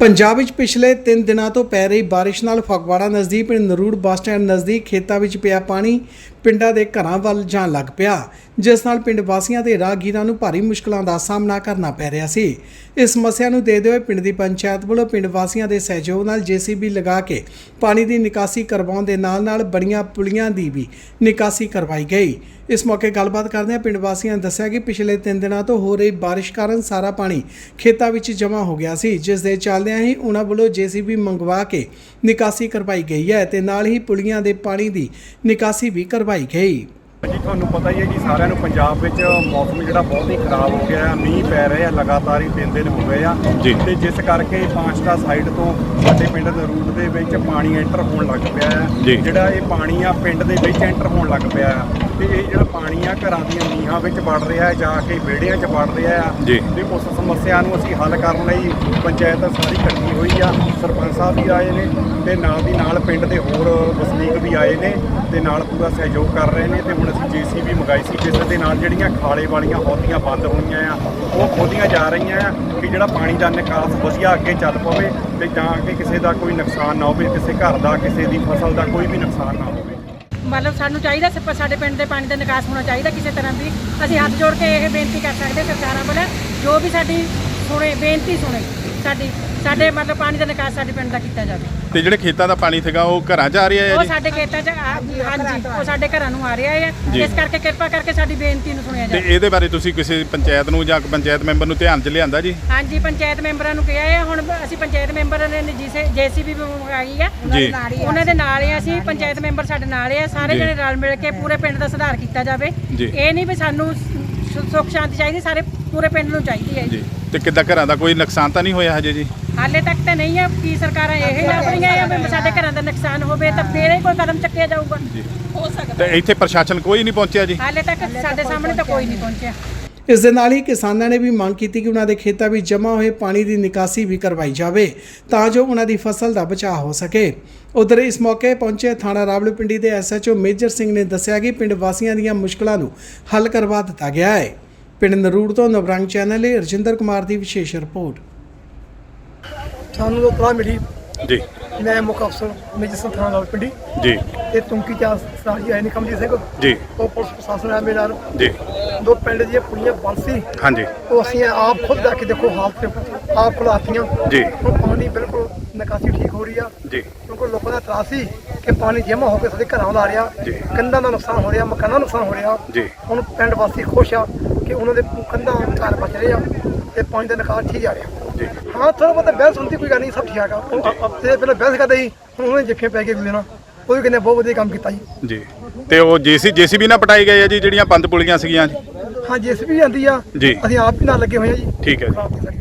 ਪੰਜਾਬ ਵਿੱਚ ਪਿਛਲੇ 3 ਦਿਨਾਂ ਤੋਂ ਪੈ ਰਹੀ ਬਾਰਿਸ਼ ਨਾਲ ਫਗਵਾੜਾ ਨਜ਼ਦੀਕ, ਪਿੰਡ ਨਰੂੜ ਬੱਸ ਸਟੈਂਡ ਨਜ਼ਦੀਕ ਖੇਤਾਂ ਵਿੱਚ ਪਿਆ ਪਾਣੀ। ਪਿੰਡਾਂ ਦੇ ਘਰਾਂ ਵੱਲ ਜਾਣ ਲੱਗ ਪਿਆ, ਜਿਸ ਨਾਲ ਪਿੰਡ ਵਾਸੀਆਂ ਤੇ ਰਾਹਗੀਰਾਂ ਨੂੰ ਭਾਰੀ ਮੁਸ਼ਕਲਾਂ ਦਾ ਸਾਹਮਣਾ ਕਰਨਾ ਪੈ ਰਿਹਾ ਸੀ। ਇਸ ਸਮੱਸਿਆ ਨੂੰ ਦੇਖਦੇ ਹੋਏ ਪਿੰਡ ਦੀ ਪੰਚਾਇਤ ਵੱਲੋਂ ਪਿੰਡ ਵਾਸੀਆਂ ਦੇ ਸਹਿਯੋਗ ਨਾਲ ਜੀਸੀਬੀ ਲਗਾ ਕੇ ਪਾਣੀ ਦੀ ਨਿਕਾਸੀ ਕਰਵਾਉਣ ਦੇ ਨਾਲ ਨਾਲ ਬੜੀਆਂ ਪੁਲੀਆਂ ਦੀ ਵੀ ਨਿਕਾਸੀ ਕਰਵਾਈ ਗਈ। ਇਸ ਮੌਕੇ ਗੱਲਬਾਤ ਕਰਦਿਆਂ ਪਿੰਡ ਵਾਸੀਆਂ ਨੇ ਦੱਸਿਆ ਕਿ ਪਿਛਲੇ 3 ਦਿਨਾਂ ਤੋਂ ਹੋ ਰਹੀ ਬਾਰਿਸ਼ ਕਾਰਨ ਸਾਰਾ ਪਾਣੀ ਖੇਤਾਂ ਵਿੱਚ ਜਮ੍ਹਾਂ ਹੋ ਗਿਆ ਸੀ, ਜਿਸ ਦੇ ਚੱਲਦਿਆਂ ਹੀ ਉਹਨਾਂ ਵੱਲੋਂ ਜੀਸੀਬੀ ਮੰਗਵਾ ਕੇ ਨਿਕਾਸੀ ਕਰਵਾਈ ਗਈ ਹੈ ਤੇ ਨਾਲ ਹੀ ਪੁਲੀਆਂ ਦੇ ਪਾਣੀ ਦੀ ਨਿਕਾਸੀ ਵੀ ਕਰਵਾਈ ਗਈ ਜੀ ਤੁਹਾਨੂੰ ਪਤਾ ਹੀ ਹੈ ਜੀ ਸਾਰਿਆਂ ਨੂੰ ਪੰਜਾਬ ਵਿੱਚ ਮੌਸਮ ਜਿਹੜਾ ਬਹੁਤ ਹੀ ਖਰਾਬ ਹੋ ਗਿਆ ਹੈ ਮੀਂਹ ਪੈ ਰਹੇ ਆ ਲਗਾਤਾਰ ਹੀ ਤਿੰਨ ਦਿਨ ਹੋ ਗਏ ਆ ਜੀ। ਤੇ ਜਿਸ ਕਰਕੇ ਪਾਂਚਟਾ ਸਾਈਡ ਤੋਂ ਸਾਡੇ ਪਿੰਡ ਦੇ ਰੂਟ ਦੇ ਵਿੱਚ ਪਾਣੀ ਐਂਟਰ ਹੋਣ ਲੱਗ ਪਿਆ ਹੈ ਜੀ। ਜਿਹੜਾ ਇਹ ਪਾਣੀ ਆ ਪਿੰਡ ਦੇ ਵਿੱਚ ਐਂਟਰ ਹੋਣ ਲੱਗ ਪਿਆ ਹੈ ਤੇ ਇਹ ਜਿਹੜਾ ਪਾਣੀ ਆ ਘਰਾਂ ਦੀਆਂ ਨੀਹਾਂ ਵਿੱਚ ਵੜ ਰਿਹਾ ਹੈ ਜਾ ਕੇ ਵਿਹੜਿਆਂ 'ਚ ਵੜ ਰਿਹਾ ਆ ਜੀ। ਤੇ ਉਸ ਸਮੱਸਿਆ ਨੂੰ ਅਸੀਂ ਹੱਲ ਕਰਨ ਲਈ ਪੰਚਾਇਤ ਸਾਰੀ ਇਕੱਠੀ ਹੋਈ ਆ ਸਰਪੰਚ ਸਾਹਿਬ ਵੀ ਆਏ ਨੇ ਤੇ ਨਾਲ ਦੀ ਨਾਲ ਪਿੰਡ ਦੇ ਹੋਰ ਵਸਨੀਕ ਵੀ ਆਏ ਨੇ ਤੇ ਨਾਲ ਪੂਰਾ ਸਹਿਯੋਗ ਕਰ ਰਹੇ ਨੇ ਤੇ ਹੁਣ ਅਸੀਂ ਜੀਸੀਬੀ ਮੰਗਾਈ ਸੀ ਜਿਸ ਦੇ ਨਾਲ ਜਿਹੜੀਆਂ ਖਾਲੇ ਵਾਲੀਆਂ ਹੌਦੀਆਂ ਬੰਦ ਹੋਈਆਂ ਆ ਉਹ ਖੋਦੀਆਂ ਜਾ ਰਹੀਆਂ ਆ ਕਿ ਜਿਹੜਾ ਪਾਣੀ ਦਾ ਨਿਕਾਸ ਵਧੀਆ ਅੱਗੇ ਚੱਲ ਪਵੇ ਤੇ ਜਾਂ ਕਿ ਕਿਸੇ ਦਾ ਕੋਈ ਨੁਕਸਾਨ ਨਾ ਹੋਵੇ ਕਿਸੇ ਘਰ ਦਾ ਕਿਸੇ ਦੀ ਫਸਲ ਦਾ ਕੋਈ ਵੀ ਨੁਕਸਾਨ ਨਾ ਹੋਵੇ ਮਤਲਬ ਸਾਨੂੰ ਚਾਹੀਦਾ ਸਿਰਫ ਸਾਡੇ ਪਿੰਡ ਦੇ ਪਾਣੀ ਦਾ ਨਿਕਾਸ ਹੋਣਾ ਚਾਹੀਦਾ ਕਿਸੇ ਤਰ੍ਹਾਂ ਵੀ ਅਸੀਂ ਹੱਥ ਜੋੜ ਕੇ ਇਹ ਬੇਨਤੀ ਕਰ ਸਕਦੇ ਸਰਕਾਰਾਂ ਵੱਲ, ਜੋ ਵੀ ਸਾਡੀ ਸੁਣੇ, ਬੇਨਤੀ ਸੁਣੇ, ਸਾਡੀ, ਸਾਡੇ ਮਤਲਬ ਪਾਣੀ ਦਾ ਨਿਕਾਸ ਸਾਡੇ ਪਿੰਡ ਦਾ ਕੀਤਾ ਜਾਵੇ। ਤੇ ਜਿਹੜੇ ਖੇਤਾਂ ਦਾ ਪਾਣੀ ਸੀਗਾ ਉਹ ਘਰਾਂ 'ਚ ਆ ਰਿਹਾ ਹੈ ਉਹ ਜੀ? ਸਾਡੇ ਖੇਤਾਂ 'ਚ ਆ- ਹਾਂਜੀ ਉਹ ਸਾਡੇ ਘਰਾਂ ਨੂੰ ਆ ਰਿਹਾ ਹੈ। ਜੀ। ਇਸ ਕਰਕੇ ਕਿਰਪਾ ਕਰਕੇ ਸਾਡੀ ਬੇਨਤੀ ਨੂੰ ਸੁਣਿਆ ਤੇ ਜਾਵੇ। ਇਹਦੇ ਬਾਰੇ ਤੁਸੀਂ ਕਿਸੇ ਪੰਚਾਇਤ ਨੂੰ ਜਾਂ ਪੰਚਾਇਤ ਮੈਂਬਰ ਨੂੰ ਧਿਆਨ 'ਚ ਲਿਆਂਦਾ ਜੀ? ਹਾਂਜੀ ਪੰਚਾਇਤ ਮੈਂਬਰਾਂ ਨੂੰ ਕਿਹਾ ਹੈ। ਹੁਣ ਅਸੀਂ ਪੰਚਾਇਤ ਮੈਂਬਰ ਨੇ ਜੀਸੀਬੀ ਵੀ ਮੰਗਾਈ ਹੈ। ਜੀ। ਉਹਨਾਂ ਦੇ ਨਾਲ ਹੀ ਅਸੀਂ ਪੰਚਾਇਤ ਮੈਂਬਰ ਸਾਡੇ ਨਾਲ ਹੀ ਸਾਰੇ ਜੀ। ਜਣੇ ਰਲ ਮਿਲ ਕੇ ਪੂਰੇ ਪਿੰਡ ਦਾ ਸੁਧਾਰ ਕੀਤਾ ਜਾਵੇ। ਜੀ। ਇਹ ਨਹੀਂ ਵੀ ਸਾਨੂੰ ਸੁ- ਸੁੱਖ ਸ਼ਾਂਤੀ ਚਾਹੀਦੀ ਸਾਰੇ ਪੂਰੇ ਪਿੰਡ ਨੂੰ ਚਾਹੀਦੀ ਹੈ ਜੀ। ਤੇ ਕਿੱਦਾਂ ਘਰਾਂ ਦਾ ਕੋਈ ਨੁਕਸਾਨ ਤਾਂ ਨਹੀਂ ਹੋਇਆ ਹਜੇ ਜੀ? ਹਾਲੇ ਤੱਕ ਤਾਂ ਨਹੀਂ ਹੈ ਕੀ ਸਰਕਾਰਾਂ ਇਹ ਲੱਭ ਰਹੀਆਂ ਆ ਵੀ ਸਾਡੇ ਘਰਾਂ ਦਾ ਨੁਕਸਾਨ ਹੋਵੇ ਤਾਂ ਫੇਰ ਹੀ ਕੋਈ ਕਦਮ ਚੱਕਿਆ ਜਾਊਗਾ। ਜੀ। ਹੋ ਸਕਦਾ। ਤੇ ਇੱਥੇ ਪ੍ਰਸ਼ਾਸਨ ਕੋਈ ਨਹੀਂ ਪਹੁੰਚਿਆ ਜੀ? ਹਾਲੇ ਤੱਕ ਸਾਡੇ ਸਾਹਮਣੇ ਤਾਂ ਕੋਈ ਨਹੀਂ ਪਹੁੰਚਿਆ। ਇਸ ਦੇ ਨਾਲ ਹੀ ਕਿਸਾਨਾਂ ਨੇ ਵੀ ਮੰਗ ਕੀਤੀ ਕਿ ਉਹਨਾਂ ਦੇ ਖੇਤਾਂ ਵਿੱਚ ਜਮ੍ਹਾਂ ਹੋਏ ਪਾਣੀ ਦੀ ਨਿਕਾਸੀ ਵੀ ਕਰਵਾਈ ਜਾਵੇ ਤਾਂ ਜੋ ਉਹਨਾਂ ਦੀ ਫਸਲ ਦਾ ਬਚਾਅ ਹੋ ਸਕੇ। ਉਧਰ ਇਸ ਮੌਕੇ ਪਹੁੰਚੇ ਥਾਣਾ ਰਾਵਲਪਿੰਡੀ ਦੇ ਐਸਐਚਓ ਮੇਜਰ ਸਿੰਘ ਨੇ ਦੱਸਿਆ ਕਿ ਪਿੰਡ ਵਾਸੀਆਂ ਦੀਆਂ ਮੁਸ਼ਕਲਾਂ ਨੂੰ ਹੱਲ ਕਰਵਾ ਦਿੱਤਾ ਗਿਆ ਹੈ। ਪਿੰਡ ਨਰੂੜ ਤੋਂ ਨਵਰੰਗ ਚੈਨਲ ਲਈ ਰਜਿੰਦਰ ਕੁਮਾਰ ਦੀ ਵਿਸ਼ੇਸ਼ ਰਿਪੋਰਟ। ਸਾਨੂੰ ਇਤਲਾਹ ਮਿਲੀ? ਜੀ। ਮੈਂ ਮੁੱਖ ਅਫਸਰ ਮੇਜਰ ਸਿੰਘ ਥਾਣਾ ਲਾਲਪਿੰਡੀ ਜੀ। ਤੇ ਤੁੰਕੀ ਚਾਰ ਸਰਾਜ ਆਏ ਨੇ ਕਮਜੀਤ ਸਿੰਘ? ਜੀ। ਉਹ ਪੁਲਿਸ ਪ੍ਰਸ਼ਾਸਨ ਆ ਮੇਰੇ ਨਾਲ। ਜੀ। ਦੋ ਪਿੰਡ ਦੀਆਂ ਪੁਲੀਆਂ ਬੰਦ ਸੀ ਹਾਂਜੀ। ਉਹ ਅਸੀਂ ਆਪ ਖੁਦ ਜਾ ਕੇ ਦੇਖੋ ਹਾਲਤ ਆਪ ਖੁਲਾਤੀਆਂ। ਜੀ। ਹੁਣ ਪਾਣੀ ਬਿਲਕੁਲ ਨਿਕਾਸੀ ਠੀਕ ਹੋ ਰਹੀ ਆ। ਜੀ। ਕਿਉਂਕਿ ਲੋਕਾਂ ਦਾ ਇਤਰਾਜ਼ ਸੀ ਕਿ ਪਾਣੀ ਜਮ੍ਹਾਂ ਹੋ ਕੇ ਸਾਡੇ ਘਰਾਂ ਵੱਲ ਆ ਰਿਹਾ। ਜੀ। ਕੰਧਾਂ ਦਾ ਨੁਕਸਾਨ ਹੋ ਰਿਹਾ ਮਕਾਨਾਂ ਦਾ ਨੁਕਸਾਨ ਹੋ ਰਿਹਾ। ਜੀ। ਹੁਣ ਪਿੰਡ ਵਾਸੀ ਖੁਸ਼ ਆ। ਕਿ ਉਹਨਾਂ ਦੇ ਕੰਧਾਂ ਘਰ ਬਚ ਰਹੇ ਆ ਤੇ ਪਾਣੀ ਦਾ ਨਿਕਾਸ ਠੀਕ ਜਾ ਰਿਹਾ ਜੀ। ਹਾਂ ਥੋੜਾ ਬਹੁਤਾ ਬਹਿਸ ਹੁੰਦੀ ਕੋਈ ਗੱਲ ਨਹੀਂ ਸਭ ਠੀਕ ਆ। ਉਹ ਤੇ ਪਹਿਲਾਂ ਬਹਿਸ ਕਰਦੇ ਸੀ ਹੁਣ ਉਹਨੇ ਜੱਫੇ ਪੈ ਕੇ ਵੀ ਲੈਣਾ ਉਹ ਵੀ ਕਹਿੰਦੇ ਬਹੁਤ ਵਧੀਆ ਕੰਮ ਕੀਤਾ ਜੀ। ਜੀ। ਤੇ ਉਹ ਜੀਸੀ ਜੀਸੀਬੀ ਨਾਲ ਪਟਾਈ ਗਏ ਆ ਜੀ ਜਿਹੜੀਆਂ ਬੰਦ ਪੁਲੀਆਂ ਸੀਗੀਆਂ ਜੀ? ਹਾਂ ਜੀਸੀਬੀ ਆਂਦੀ ਆ। ਅਸੀਂ ਆਪ ਵੀ ਨਾਲ ਲੱਗੇ ਹੋਏ ਆ ਜੀ। ਠੀਕ ਹੈ ਜੀ।